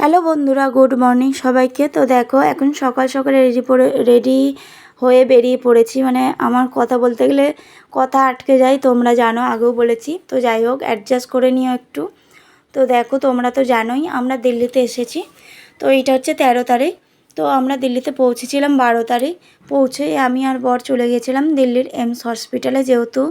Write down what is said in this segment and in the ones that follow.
Hello বন্ধুরা, good morning সবাইকে। তো দেখো, এখন সকাল সকালে রেডি পড়ে রেডি হয়ে বেরিয়ে পড়েছি। মানে আমার কথা বলতে গেলে কথা আটকে যায়, তোমরা জানো, আগেও বলেছি। তো যাই হোক অ্যাডজাস্ট করে নিও একটু। তো দেখো, তোমরা তো জানোই, আমরা দিল্লিতে এসেছি। তো এইটা হচ্ছে তেরো তারিখ। তো আমরা দিল্লিতে পৌঁছেছিলাম বারো তারিখ। পৌঁছে আমি আর বর চলে গেছিলাম দিল্লির এমস হসপিটালে যেহেতু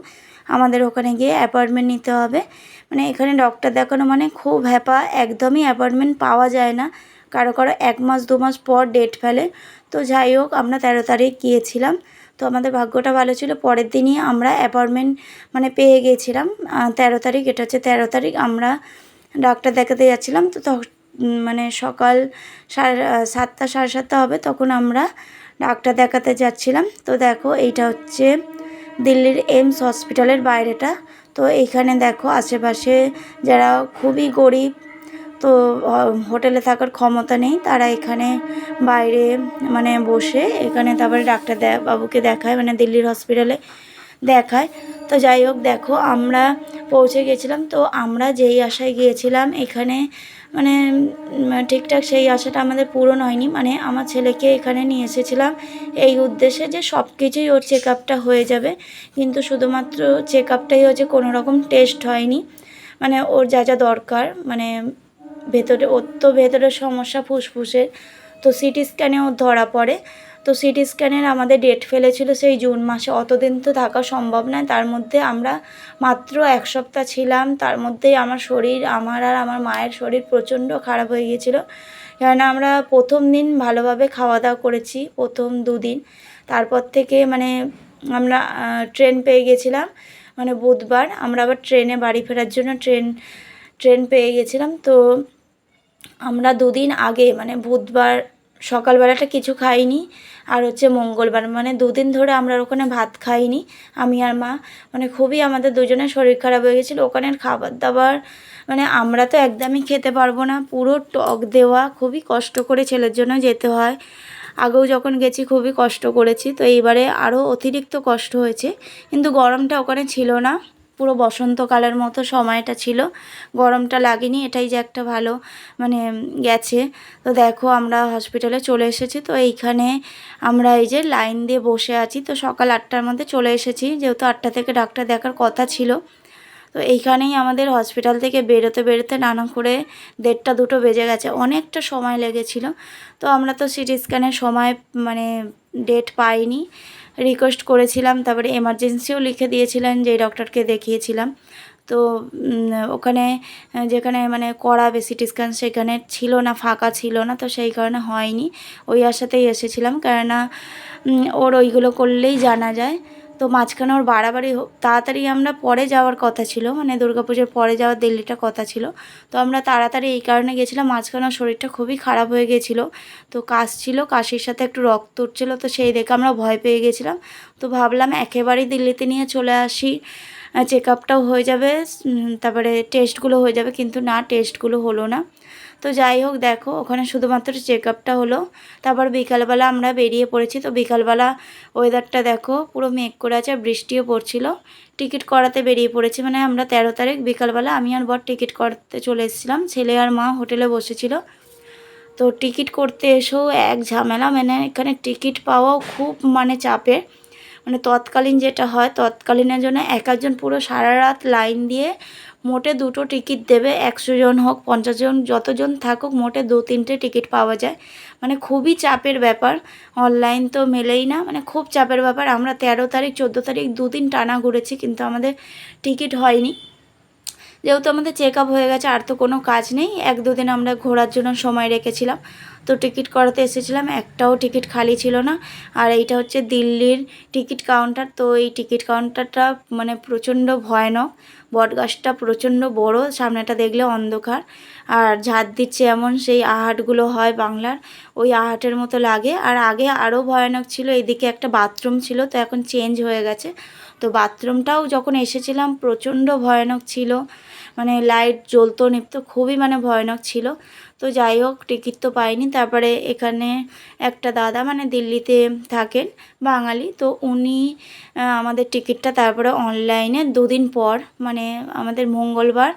আমাদের ওখানে গিয়ে অ্যাপয়েন্টমেন্ট নিতে হবে। মানে এখানে ডক্টর দেখানো মানে খুব হ্যাপা, একদমই অ্যাপয়েন্টমেন্ট পাওয়া যায় না। কারও কারও এক মাস, দু মাস পর ডেট ফেলে। তো যাই হোক, আমরা তেরো তারিখ গিয়েছিলাম। তো আমাদের ভাগ্যটা ভালো ছিল, পরের দিনই আমরা অ্যাপয়েন্টমেন্ট মানে পেয়ে গিয়েছিলাম তেরো তারিখ, এটা হচ্ছে তেরো তারিখ, আমরা ডাক্তার দেখাতে যাচ্ছিলাম। তো মানে সকাল সাড়ে সাতটা সাড়ে সাতটা হবে, তখন আমরা ডাক্তার দেখাতে যাচ্ছিলাম। তো দেখো, এইটা হচ্ছে দিল্লির এইমস হসপিটালের বাইরেটা। তো এইখানে দেখো আশেপাশে যারা খুবই গরিব, তো হোটেলে থাকার ক্ষমতা নেই, তারা এখানে বাইরে মানে বসে এখানে তারপরে ডাক্তার বাবুকে দেখায় মানে দিল্লির হসপিটালে দেখায়। তো যাই হোক, দেখো আমরা পৌঁছে গেছিলাম। তো আমরা যেই আশায় গিয়েছিলাম, এখানে মানে ঠিকঠাক সেই আশাটা আমাদের পূরণ হয়নি। মানে আমার ছেলেকে এখানে নিয়ে এসেছিলাম এই উদ্দেশ্যে যে সব কিছুই ওর চেক হয়ে যাবে। কিন্তু শুধুমাত্র চেক আপটাই হচ্ছে কোনো রকম টেস্ট হয়নি। মানে ওর যা যা দরকার মানে ভেতরে, ওর তো ভেতরের সমস্যা ফুসফুসের। তো সিটি স্ক্যানেও ধরা পড়ে। তো সিটি স্ক্যানের আমাদের ডেট ফেলেছিল সেই জুন মাসে। অতদিন তো থাকা সম্ভব নয়। তার মধ্যে আমরা মাত্র এক সপ্তাহ ছিলাম। তার মধ্যেই আমার শরীর, আমার আর আমার মায়ের শরীর প্রচণ্ড খারাপ হয়ে গিয়েছিল। কেননা আমরা প্রথম দিন ভালোভাবে খাওয়া দাওয়া করেছি, প্রথম দুদিন। তারপর থেকে মানে আমরা ট্রেন পেয়ে গেছিলাম। মানে বুধবার আমরা আবার ট্রেনে বাড়ি ফেরার জন্য ট্রেন ট্রেন পেয়ে গেছিলাম। তো আমরা দুদিন আগে মানে বুধবার সকালবেলাটা কিছু খাইনি। আর হচ্ছে মঙ্গলবার মানে দুদিন ধরে আমরা ওখানে ভাত খাইনি, আমি আর মা। মানে খুবই আমাদের দুজনের শরীর খারাপ হয়ে গেছিল ওখানের খাবার দাবার মানে আমরা তো একদমই খেতে পারব না। পুরো টক দেওয়া, খুবই কষ্ট করে ছেলের জন্য যেতে হয়। আগেও যখন গেছি খুবই কষ্ট করেছি, তো এইবারে আরও অতিরিক্ত কষ্ট হয়েছে। কিন্তু গরমটা ওখানে ছিল না। পুরো বসন্তকালের মতো সময়টা ছিল। গরমটা লাগেনি, এটাই যে একটা ভালো মানে গেছে। তো দেখো আমরা হসপিটালে চলে এসেছি। তো এইখানে আমরা এই যে লাইন দিয়ে বসে আছি। তো সকাল আটটার মধ্যে চলে এসেছি। যেহেতু আটটা থেকে ডাক্তার দেখার কথা ছিল। তো এইখানেই আমাদের হসপিটাল থেকে বেরোতে বেরোতে নানা করে দেড়টা দুটো বেজে গেছে। অনেকটা সময় লেগেছিল। তো আমরা তো সিটি স্ক্যানের সময় মানে ডেট পাইনি। রিকোয়েস্ট করেছিলাম, তারপরে এমার্জেন্সিও লিখে দিয়েছিলেন যে ডক্টরকে দেখিয়েছিলাম। তো ওখানে, যেখানে মানে করা বেশি স্ক্যান সেখানে ছিল না, ফাঁকা ছিল না, তো সেই কারণে হয়নি। ওই আশাতেই এসেছিলাম, কেননা ওর ওইগুলো করলেই জানা যায়। তো মাঝখানে ওর বাড়াবাড়ি তাড়াতাড়ি আমরা পরে যাওয়ার কথা ছিল মানে দুর্গাপুজোর পরে যাওয়ার দিল্লিটা কথা ছিল। তো আমরা তাড়াতাড়ি এই কারণে গেছিলাম, মাঝখানে ওর শরীরটা খুবই খারাপ হয়ে গেছিল। তো কাশ ছিল, কাশির সাথে একটু রক্ত উঠছিলো, তো সেই দেখে আমরা ভয় পেয়ে গেছিলাম। তো ভাবলাম একেবারেই দিল্লিতে নিয়ে চলে আসি। চেক আপটাও হয়ে যাবে তারপরে টেস্টগুলো হয়ে যাবে, কিন্তু না টেস্টগুলো হলো না। তো যাই হোক, দেখো, ওখানে শুধুমাত্র চেক আপটা হলো। তারপর বিকালবেলা আমরা বেরিয়ে পড়েছি। তো বিকালবেলা ওয়েদারটা দেখো, পুরো মেঘ করে আছে, আর বৃষ্টিও পড়ছিল। টিকিট করাতে বেরিয়ে পড়েছি মানে আমরা তেরো তারিখ বিকালবেলা আমি আর বর টিকিট করতে চলে এসেছিলাম। ছেলে আর মা হোটেলে বসেছিল। তো টিকিট করতে এসেও এক ঝামেলা মানে এখানে টিকিট পাওয়াও খুব মানে চাপের। মানে তৎকালীন যেটা হয়, তৎকালীনের জন্য এক একজন পুরো সারা রাত লাইন দিয়ে মোটে দুটো টিকিট দেবে, একশো জন হোক, পঞ্চাশ জন, যতজন থাকুক, মোটে দু তিনটে টিকিট পাওয়া যায়। মানে খুবই চাপের ব্যাপার। অনলাইন তো মেলেই না মানে খুব চাপের ব্যাপার। আমরা তেরো তারিখ, চোদ্দ তারিখ দুদিন টানা ঘুরেছি, কিন্তু আমাদের টিকিট হয়নি। যেহেতু আমাদের চেক আপ হয়ে গেছে, আর তো কোনো কাজ নেই। এক দুদিন আমরা ঘোরার জন্য সময় রেখেছিলাম। তো টিকিট করাতে এসেছিলাম, একটাও টিকিট খালি ছিল না। আর এইটা হচ্ছে দিল্লির টিকিট কাউন্টার, তো এই টিকিট কাউন্টারটা মানে প্রচণ্ড ভয়ানক। বটগাছটা প্রচণ্ড বড়, সামনেটা দেখলে অন্ধকার। আর ঝাঁত দিচ্ছে এমন সেই আহাটগুলো হয় বাংলার, ওই আহাটের মতো লাগে। আর আগে আরও ভয়ানক ছিল এদিকে একটা বাথরুম ছিল, তো এখন চেঞ্জ হয়ে গেছে। তো বাথরুমটাও যখন এসেছিলাম, প্রচণ্ড ভয়ানক ছিল। মানে লাইট জ্বলতো নিপতো খুবই মানে ভয়ানক ছিল। তো যাই হোক, টিকিট তো পাইনি। তারপরে এখানে একটা দাদা মানে দিল্লিতে থাকেন, বাঙালি। তো উনি আমাদের টিকিটটা তারপরে অনলাইনে দুদিন পর মানে আমাদের মঙ্গলবার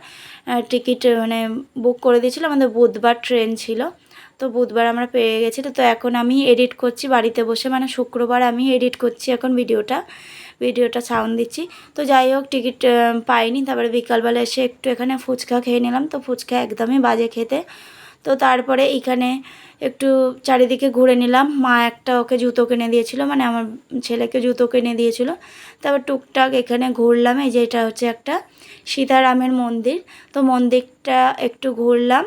টিকিট মানে বুক করে দিয়েছিল। আমাদের বুধবার ট্রেন ছিল। তো বুধবার আমরা পেয়ে গেছি। তো এখন আমি এডিট করছি বাড়িতে বসে। মানে শুক্রবার আমি এডিট করছি এখন ভিডিওটা। ভিডিওটা সাউন্ড দিচ্ছি। তো যাই হোক, টিকিট পাইনি। তারপরে বিকালবেলা এসে একটু এখানে ফুচকা খেয়ে নিলাম। তো ফুচকা একদমই বাজে খেতে। তো তারপরে এখানে একটু চারিদিকে ঘুরে নিলাম। মা একটা ওকে জুতো কিনে দিয়েছিল। মানে আমার ছেলেকে জুতো কিনে দিয়েছিল। তারপর টুকটাক এখানে ঘুরলাম। এই যে এটা হচ্ছে একটা সীতারামের মন্দির। তো মন্দিরটা একটু ঘুরলাম।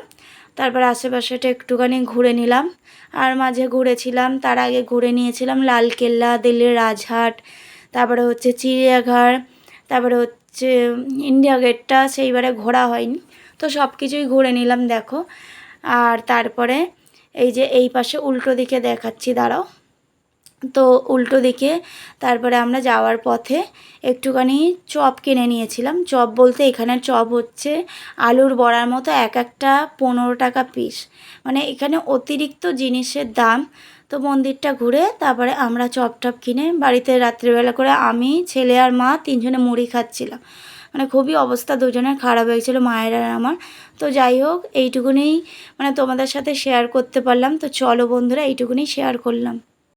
তারপর আশেপাশেটা একটুখানি ঘুরে নিলাম। আর মাঝে ঘুরেছিলাম। তার আগে ঘুরে নিয়েছিলাম লালকেল্লা, দিল্লির রাজহাট তারপরে হচ্ছে চিড়িয়াঘর, তারপরে হচ্ছে ইন্ডিয়া গেটটা সেইবারে ঘোরা হয়নি। তো সব কিছুই ঘুরে নিলাম, দেখো। আর তারপরে এই যে এই পাশে উল্টো দিকে দেখাচ্ছি, দাঁড়াও। তো উল্টো দিকে তারপরে আমরা যাওয়ার পথে একটুখানি চপ কিনে নিয়েছিলাম। চপ বলতে এখানের চপ হচ্ছে আলুর বড়ার মতো এক একটা পনেরো টাকা পিস মানে এখানে অতিরিক্ত জিনিসের দাম। তো মন্দিরটা ঘুরে তারপরে আমরা চপ টপ কিনে বাড়িতে রাত্রিবেলা করে আমি, ছেলে আর মা তিনজনে মুড়ি খাচ্ছিলাম। মানে খুবই অবস্থা দুজনের খারাপ হয়েছিল, মায়ের আর আমার। তো যাই হোক, এইটুকুনি মানে তোমাদের সাথে শেয়ার করতে পারলাম। তো চলো বন্ধুরা, এইটুকুনি শেয়ার করলাম।